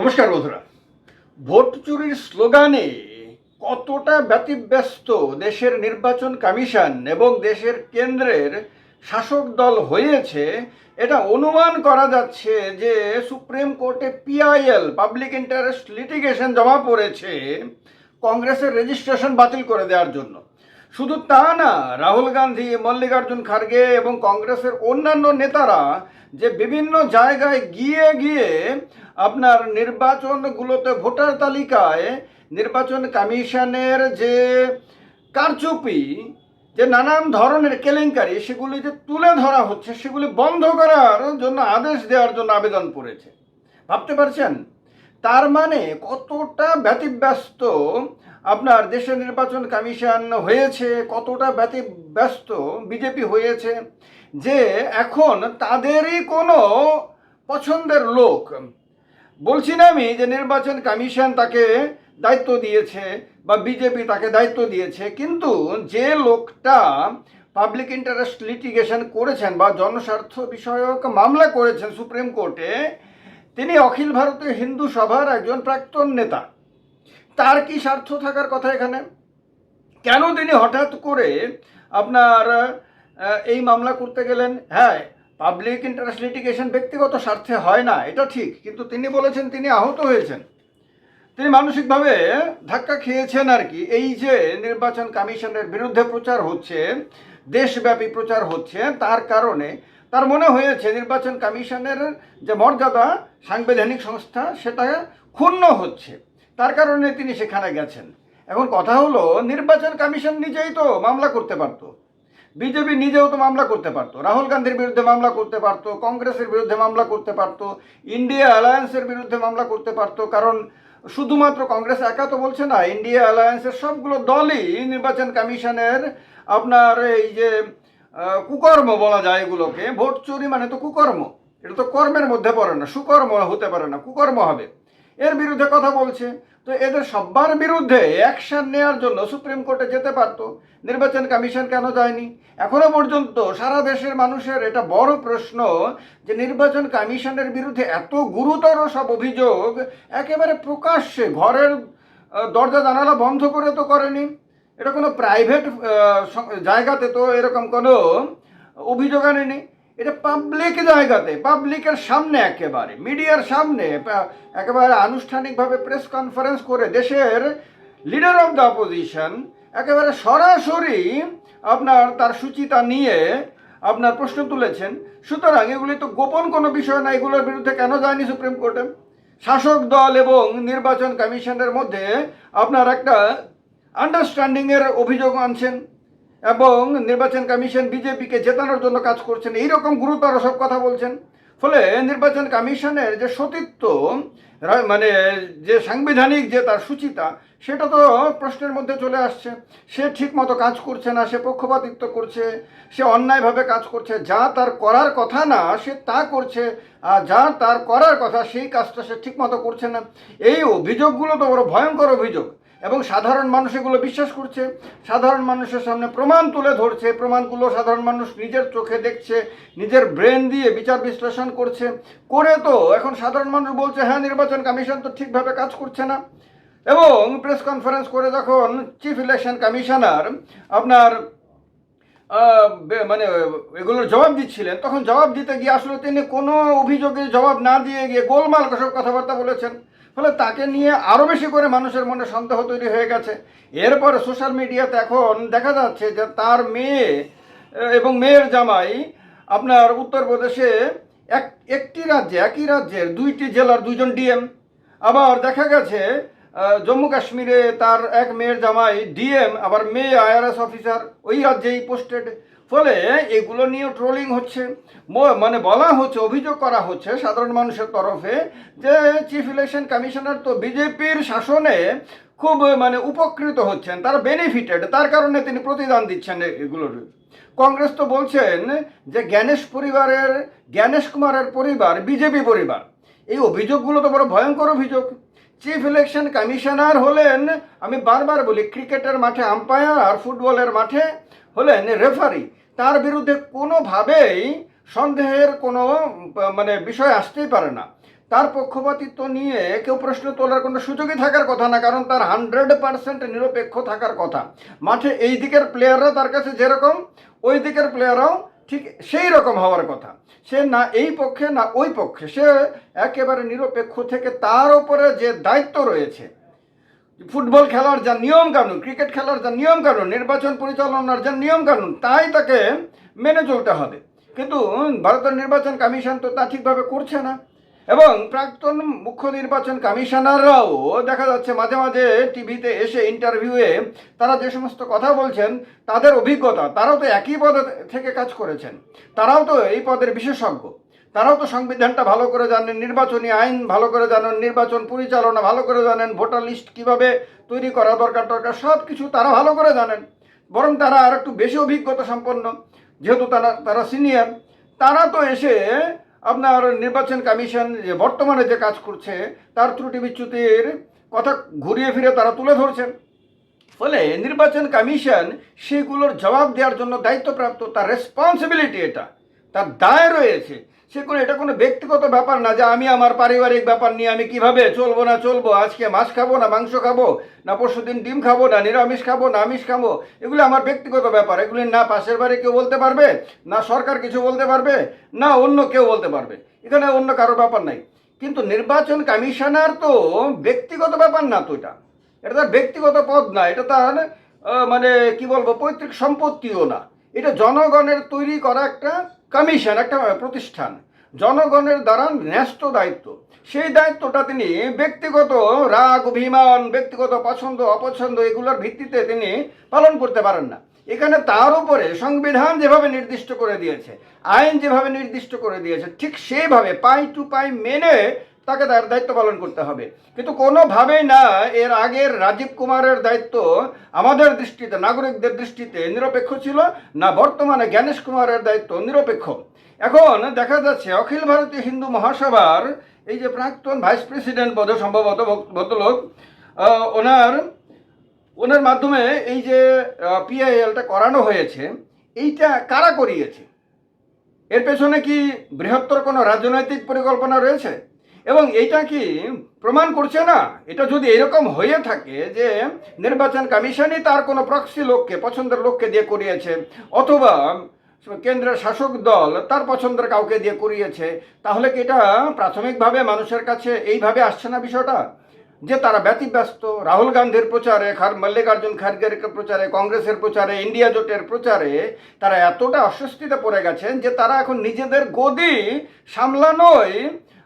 নমস্কার বন্ধুরা। ভোট চুরির স্লোগানে কতটা ব্যতিব্যস্ত দেশের নির্বাচন কমিশন এবং দেশের কেন্দ্রের শাসক দল হয়েছে, এটা অনুমান করা যাচ্ছে যে সুপ্রিম কোর্টে পিআইএল পাবলিক ইন্টারেস্ট লিটিগেশন জমা পড়েছে, কংগ্রেসের রেজিস্ট্রেশন বাতিল করে দেওয়ার জন্য। শুধু তা না, রাহুল গান্ধী, মল্লিকার্জুন খার্গে এবং কংগ্রেসের অন্যান্য নেতারা যে বিভিন্ন জায়গায় গিয়ে গিয়ে আপনার নির্বাচনগুলোতে ভোটার তালিকায় নির্বাচন কমিশনের যে কারচুপি, যে নানান ধরনের কেলেঙ্কারি, সেগুলি যে তুলে ধরা হচ্ছে, সেগুলি বন্ধ করার জন্য আদেশ দেওয়ার জন্য আবেদন করেছে ভাবতে পারছেন? তার মানে কতটা ব্যতিব্যস্ত আপনার দেশের নির্বাচন কমিশন হয়েছে, কতটা ব্যতি ব্যস্ত, বিজেপি হয়েছে, যে এখন তাদেরই কোনো পছন্দের লোক। বলছি না আমি যে নির্বাচন কমিশন তাকে দায়িত্ব দিয়েছে বা বিজেপি তাকে দায়িত্ব দিয়েছে, কিন্তু যে লোকটা পাবলিক ইন্টারেস্ট লিটিগেশন করেছেন বা জনস্বার্থ বিষয়ক মামলা করেছেন সুপ্রিম কোর্টে, তিনি অখিল ভারতীয় হিন্দু সভার একজন প্রাক্তন নেতা। তার কি স্বার্থ থাকার কথা এখানে? কেন তিনি হঠাৎ করে আপনার এই মামলা করতে গেলেন? হ্যাঁ পাবলিক ইন্টারেস্ট লিটিগেশন ব্যক্তিগত স্বার্থে হয় না, এটা ঠিক, কিন্তু তিনি বলেছেন তিনি আহত হয়েছেন। তিনি মানসিকভাবে ধাক্কা খেয়েছেন আর কি। এই যে নির্বাচন কমিশনের বিরুদ্ধে প্রচার হচ্ছে, দেশব্যাপী প্রচার হচ্ছে, তার কারণে তার মনে হয়েছে নির্বাচন কমিশনের যে মর্যাদা সাংবিধানিক সংস্থা, সেটা ক্ষুণ্ণ হচ্ছে। তার কারণে তিনি সেখানে গেছেন। এখন কথা হলো, নির্বাচন কমিশন নিজেই তো মামলা করতে পারতো। বিজেপি নিজেও তো মামলা করতে পারতো। রাহুল গান্ধীর বিরুদ্ধে মামলা করতে পারত, কংগ্রেসের বিরুদ্ধে মামলা করতে পারতো, ইন্ডিয়া অ্যালায়েন্সের বিরুদ্ধে মামলা করতে পারতো, কারণ শুধুমাত্র কংগ্রেস একা তো বলছে না, ইন্ডিয়া অ্যালায়েন্সের সবগুলো দলই নির্বাচন কমিশনের আপনার এই যে কুকর্ম বলা যায় এগুলোকে, ভোট চুরি মানে তো কুকর্ম। এটা তো কর্মের মধ্যে পড়ে না, সুকর্ম হতে পারে না, কুকর্ম হবে। এর বিরুদ্ধে কথা বলছে। তো এদের সবার বিরুদ্ধে অ্যাকশন নেওয়ার জন্য সুপ্রিম কোর্টে যেতে পারতো। নির্বাচন কমিশন কেন যায়নি? এখনও পর্যন্ত সারা দেশের মানুষের এটা বড় প্রশ্ন যে নির্বাচন কমিশনের বিরুদ্ধে এত গুরুতর সব অভিযোগ একেবারে প্রকাশ্যে ঘরের দরজা জানালা বন্ধ করে তো করেনি। এটা কোনো প্রাইভেট জায়গাতে তো এরকম কোনো অভিযোগ আনেনি। এটা পাবলিক জায়গাতে পাবলিকের সামনে একেবারে মিডিয়ার সামনে একেবারে আনুষ্ঠানিকভাবে প্রেস কনফারেন্স করে দেশের লিডার অফ দ্য অপোজিশন একেবারে সরাসরি আপনার তার সুচিতা নিয়ে আপনার প্রশ্ন তুলেছেন। সুতরাং এগুলি তো গোপন কোনো বিষয় না, এগুলোর বিরুদ্ধে কেন যায়নি সুপ্রিম কোর্টে শাসক দল এবং নির্বাচন কমিশনের মধ্যে আপনার একটা আন্ডারস্ট্যান্ডিংয়ের অভিযোগ আনছেন। এবং নির্বাচন কমিশন বিজেপিকে জেতানোর জন্য কাজ করছেন। এইরকম গুরুতর সব কথা বলছেন। ফলে নির্বাচন কমিশনের যে সতীত্ব মানে যে সাংবিধানিক যে তার সুচিতা, সেটা তো প্রশ্নের মধ্যে চলে আসছে। সে ঠিক মতো কাজ করছে না, সে পক্ষপাতিত্ব করছে, সে অন্যায়ভাবে কাজ করছে, যা তার করার কথা না, সে তা করছে, আর যা তার করার কথা, সেই কাজটা সে ঠিক মতো করছে না। এই অভিযোগগুলো তো বড় ভয়ঙ্কর অভিযোগ। এবং সাধারণ মানুষ এগুলো বিশ্বাস করছে, সাধারণ মানুষের সামনে প্রমাণ তুলে ধরছে, প্রমাণগুলো সাধারণ মানুষ নিজের চোখে দেখছে, নিজের ব্রেন দিয়ে বিচার বিশ্লেষণ করছে, করে তো এখন সাধারণ মানুষ বলছে হ্যাঁ নির্বাচন কমিশন তো ঠিকভাবে কাজ করছে না। এবং প্রেস কনফারেন্স করে যখন চিফ ইলেকশন কমিশনার আপনার মানে এগুলোর জবাব দিচ্ছিলেন, তখন জবাব দিতে গিয়ে আসলে তিনি কোনো অভিযোগের জবাব না দিয়ে গিয়ে গোলমাল সব কথাবার্তা বলেছেন। ফলে তাকে নিয়ে আরও বেশি করে মানুষের মনে সন্দেহ তৈরি হয়ে গেছে। এরপরে সোশ্যাল মিডিয়াতে এখন দেখা যাচ্ছে যে তার মেয়ে, এবং মেয়ের জামাই আপনার উত্তরপ্রদেশে এক, একটি রাজ্যে, একই রাজ্যের দুইটি জেলার দুইজন ডিএম। আবার দেখা গেছে জম্মু কাশ্মীরে তার এক মেয়ের জামাই ডিএম, আবার মেয়ে আইআরএস অফিসার ওই রাজ্যেই পোস্টেড। ফলে এগুলো নিয়ে ট্রোলিং হচ্ছে। মানে বলা হচ্ছে, অভিযোগ করা হচ্ছে সাধারণ মানুষের তরফে যে চিফ ইলেকশন কমিশনার তো বিজেপির শাসনে খুব মানে উপকৃত হচ্ছেন, তারা বেনিফিটেড তার কারণে তিনি প্রতিদান দিচ্ছেন এগুলোর। কংগ্রেস তো বলছেন যে জ্ঞানেশ পরিবারের, জ্ঞানেশ কুমারের পরিবার, বিজেপি পরিবার। এই অভিযোগগুলো তো বড় ভয়ঙ্কর অভিযোগ। চিফ ইলেকশন কমিশনার হলেন, আমি বারবার বলি, ক্রিকেটের মাঠে আম্পায়ার আর ফুটবলের মাঠে হলেন রেফারি তার বিরুদ্ধে কোনোভাবেই সন্দেহের কোনো মানে বিষয় আসতেই পারে না। তার পক্ষপাতিত্ব নিয়ে কেউ প্রশ্ন তোলার কোনো সুযোগই থাকার কথা না, কারণ তার হান্ড্রেড পার্সেন্ট নিরপেক্ষ থাকার কথা। মাঠে এই দিকের প্লেয়াররা তার কাছে যেরকম, ওই দিকের প্লেয়াররাও ঠিক সেই রকম হওয়ার কথা। সে না এই পক্ষে, না ওই পক্ষে। সে একেবারে নিরপেক্ষ থেকে তার ওপরে যে দায়িত্ব রয়েছে ফুটবল খেলার যা নিয়ম কানুন, ক্রিকেট খেলার যা নিয়ম কানুন, নির্বাচন পরিচালনার যা নিয়ম কানুন, তাই তাকে মেনে চলতে হবে। কিন্তু ভারতের নির্বাচন কমিশন তো তা ঠিকভাবে করছে না। এবং প্রাক্তন মুখ্য নির্বাচন কমিশনাররাও দেখা যাচ্ছে মাঝে মাঝে টিভিতে এসে ইন্টারভিউয়ে তারা যে সমস্ত কথা বলছেন, তাদের অভিজ্ঞতা, তারাও তো একই পদে থেকে কাজ করেছেন। তারাও তো এই পদের বিশেষজ্ঞ। তারাও তো সংবিধানটা ভালো করে জানেন, নির্বাচনী আইন ভালো করে জানেন, নির্বাচন পরিচালনা ভালো করে জানেন, ভোটার লিস্ট কীভাবে তৈরি করা দরকার দরকার সব কিছু তারা ভালো করে জানেন। বরং তারা আর একটু বেশি অভিজ্ঞতা সম্পন্ন, যেহেতু তারা তারা সিনিয়র, তারা তো এসে আপনার নির্বাচন কমিশন যে বর্তমানে যে কাজ করছে, তার ত্রুটি বিচ্যুতির কথা ঘুরিয়ে ফিরে তারা তুলে ধরছেন। ফলে নির্বাচন কমিশন সেগুলোর জবাব দেওয়ার জন্য দায়িত্বপ্রাপ্ত, তার রেসপন্সিবিলিটি এটা, তার দায় রয়েছে সে কোনো এটা কোনো ব্যক্তিগত ব্যাপার না যে আমি আমার পারিবারিক ব্যাপার নিয়ে আমি কীভাবে চলবো না চলবো? আজকে মাছ খাব না মাংস খাব? না পরশুদিন ডিম খাব? না নিরামিষ খাব? না আমিষ খাব? এগুলো আমার ব্যক্তিগত ব্যাপার। এগুলি না পাশের বাড়ি কেউ বলতে পারবে, না সরকার কিছু বলতে পারবে, না অন্য কেউ বলতে পারবে। এখানে অন্য কারও ব্যাপার নাই। কিন্তু নির্বাচন কমিশনার তো ব্যক্তিগত ব্যাপার না তো এটা। এটা তার ব্যক্তিগত পদ না, এটা তার মানে কি বলব, পৈতৃক সম্পত্তিও না। এটা জনগণের তৈরি করা একটা কমিশন, একটা প্রতিষ্ঠান। জনগণের দ্বারা ন্যস্ত দায়িত্ব। সেই দায়িত্বটা তিনি ব্যক্তিগত রাগ, অভিমান, ব্যক্তিগত পছন্দ, অপছন্দ এগুলোর ভিত্তিতে তিনি পালন করতে পারেন না। এখানে তার উপরে সংবিধান যেভাবে নির্দিষ্ট করে দিয়েছে, আইন যেভাবে নির্দিষ্ট করে দিয়েছে, ঠিক সেইভাবে পাই টু পাই মেনে তাকে তার দায়িত্ব পালন করতে হবে। কিন্তু কোনোভাবেই না, এর আগের রাজীব কুমারের দায়িত্ব আমাদের দৃষ্টিতে, নাগরিকদের দৃষ্টিতে নিরপেক্ষ ছিল, না বর্তমানে জ্ঞানেশ কুমারের দায়িত্ব নিরপেক্ষ। এখন দেখা যাচ্ছে অখিল ভারতীয় হিন্দু মহাসভার এই যে প্রাক্তন ভাইস প্রেসিডেন্ট পদে সম্ভবত ভদ্রলোক ওনার ওনার মাধ্যমে এই যে পিআইএলটা করানো হয়েছে, এইটা কারা করিয়েছে? এর পেছনে কি বৃহত্তর কোনো রাজনৈতিক পরিকল্পনা রয়েছে? এবং এইটা কি প্রমাণ করছে না? এটা যদি এরকম হয়ে থাকে যে নির্বাচন কমিশনই তার কোনো প্রক্সি লোককে, পছন্দের লোককে দিয়ে করিয়েছে, অথবা কেন্দ্রের শাসক দল তার পছন্দের কাউকে দিয়ে করিয়েছে, তাহলে কি এটা প্রাথমিকভাবে মানুষের কাছে এইভাবে আসছে না বিষয়টা? যে তারা ব্যতিব্যস্ত, রাহুল গান্ধীর প্রচারে, খার মল্লিকার্জুন খার্গের প্রচারে, কংগ্রেসের প্রচারে, ইন্ডিয়া জোটের প্রচারে তারা এতটা অস্বস্তিতে পড়ে গেছেন যে তারা এখন নিজেদের গদি সামলানোই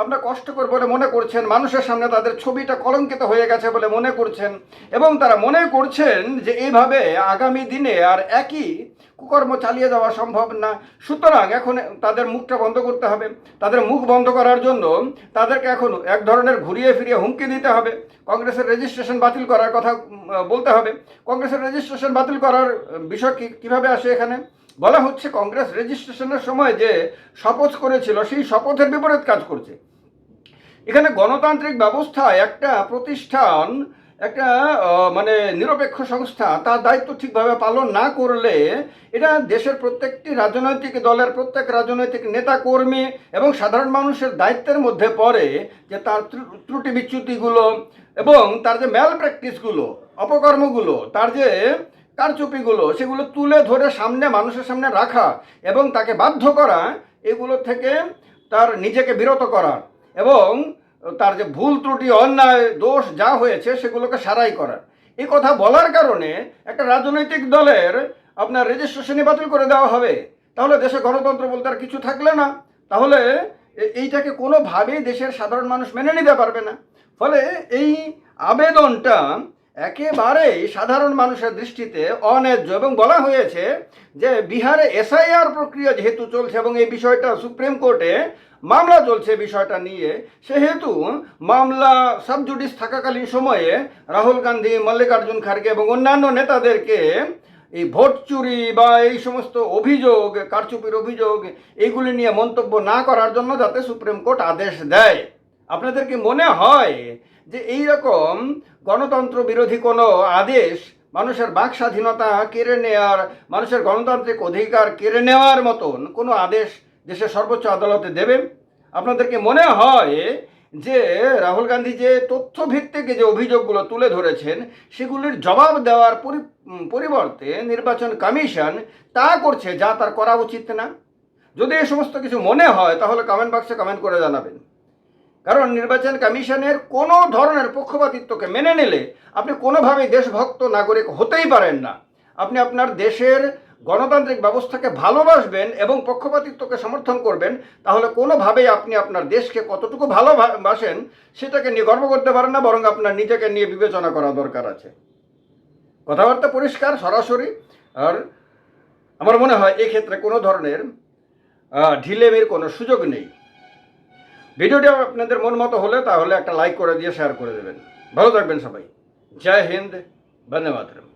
আপনার কষ্টকর বলে মনে করছেন, মানুষের সামনে তাদের ছবিটা কলঙ্কিত হয়ে গেছে বলে মনে করছেন। এবং তারা মনে করছেন যে এইভাবে আগামী দিনে আর একই কুকর্ম চালিয়ে যাওয়া সম্ভব না। সুতরাং এখন তাদের মুখটা বন্ধ করতে হবে। তাদের মুখ বন্ধ করার জন্য তাদেরকে এখন এক ধরনের ঘুরিয়ে ফিরিয়ে হুমকি দিতে হবে। কংগ্রেসের রেজিস্ট্রেশন বাতিল করার কথা বলতে হবে। কংগ্রেসের রেজিস্ট্রেশন বাতিল করার বিষয় কি কীভাবে আসে এখানে? বলা হচ্ছে কংগ্রেস রেজিস্ট্রেশনের সময় যে শপথ করেছিল, সেই শপথের বিপরীত কাজ করছে। এখানে গণতান্ত্রিক ব্যবস্থায় একটা প্রতিষ্ঠান, একটা মানে নিরপেক্ষ সংস্থা, তার দায়িত্ব ঠিকভাবে পালন না করলে এটা দেশের প্রত্যেকটি রাজনৈতিক দলের প্রত্যেক রাজনৈতিক নেতা কর্মী এবং সাধারণ মানুষের দায়িত্বের মধ্যে পড়ে যে তার ত্রু- ত্রুটি বিচ্যুতিগুলো এবং তার যে ম্যাল প্র্যাকটিসগুলো অপকর্মগুলো, তার যে কারচুপিগুলো সেগুলো তুলে ধরে সামনে মানুষের সামনে রাখা এবং তাকে বাধ্য করা, এগুলো থেকে তার নিজেকে বিরত করা এবং তার যে ভুল ত্রুটি, অন্যায়, দোষ যা হয়েছে সেগুলোকে সারাই করা। এই কথা বলার কারণে একটা রাজনৈতিক দলের আপনার রেজিস্ট্রেশনই বাতিল করে দেওয়া হবে। তাহলে দেশে গণতন্ত্র বলতে আর কিছু থাকলে না। তাহলে এইটাকে কোনোভাবেই দেশের সাধারণ মানুষ মেনে নিতে পারবে না। ফলে এই আবেদনটা একেবারেই সাধারণ মানুষের দৃষ্টিতে অন্যায্য এবং বলা হয়েছে যে বিহারে এসআইআর প্রক্রিয়া যেহেতু চলছে এবং এই বিষয়টা সুপ্রিম কোর্টে মামলা চলছে বিষয়টা নিয়ে, সেহেতু মামলা সাবজুডিস থাকাকালীন সময়ে রাহুল গান্ধী, মল্লিকার্জুন খার্গে এবং অন্যান্য নেতাদেরকে এই ভোট চুরি বা এই সমস্ত অভিযোগ, কারচুপির অভিযোগ, এইগুলি নিয়ে মন্তব্য না করার জন্য যাতে সুপ্রিম কোর্ট আদেশ দেয়। আপনাদের কি মনে হয় যে এই রকম গণতন্ত্র বিরোধী কোনো আদেশ মানুষের বাক স্বাধীনতা কেড়ে নেওয়ার মানুষের গণতান্ত্রিক অধিকার কেড়ে নেওয়ার মতন কোনো আদেশ দেশের সর্বোচ্চ আদালতে দেবে? আপনাদেরকে মনে হয় যে রাহুল গান্ধী যে তথ্যভিত্তিক যে অভিযোগগুলো তুলে ধরেছেন, সেগুলির জবাব দেওয়ার পরিবর্তে নির্বাচন কমিশন তা করছে যা তার করা উচিত না? যদি এই সমস্ত কিছু মনে হয়, তাহলে কমেন্ট বক্সে কমেন্ট করে জানাবেন। কারণ নির্বাচন কমিশনের কোনো ধরনের পক্ষপাতিত্বকে মেনে নিলে আপনি কোনোভাবেই দেশভক্ত নাগরিক হতেই পারেন না। আপনি আপনার দেশের গণতান্ত্রিক ব্যবস্থাকে ভালোবাসবেন এবং পক্ষপাতিত্বকে সমর্থন করবেন, তাহলে কোনোভাবেই আপনি আপনার দেশকে কতটুকু ভালোবাসেন সেটাকে নিয়ে গর্ব করতে পারেন না, বরং আপনার নিজেকে নিয়ে বিবেচনা করা দরকার আছে। কথাবার্তা পরিষ্কার, সরাসরি। আর আমার মনে হয় এক্ষেত্রে কোনো ধরনের ঢিলেমির কোনো সুযোগ নেই। ভিডিওটি আপনাদের মন মতো হলে তাহলে একটা লাইক করে দিয়ে শেয়ার করে দেবেন। ভালো থাকবেন সবাই। জয় হিন্দ, বন্দে মাতরম।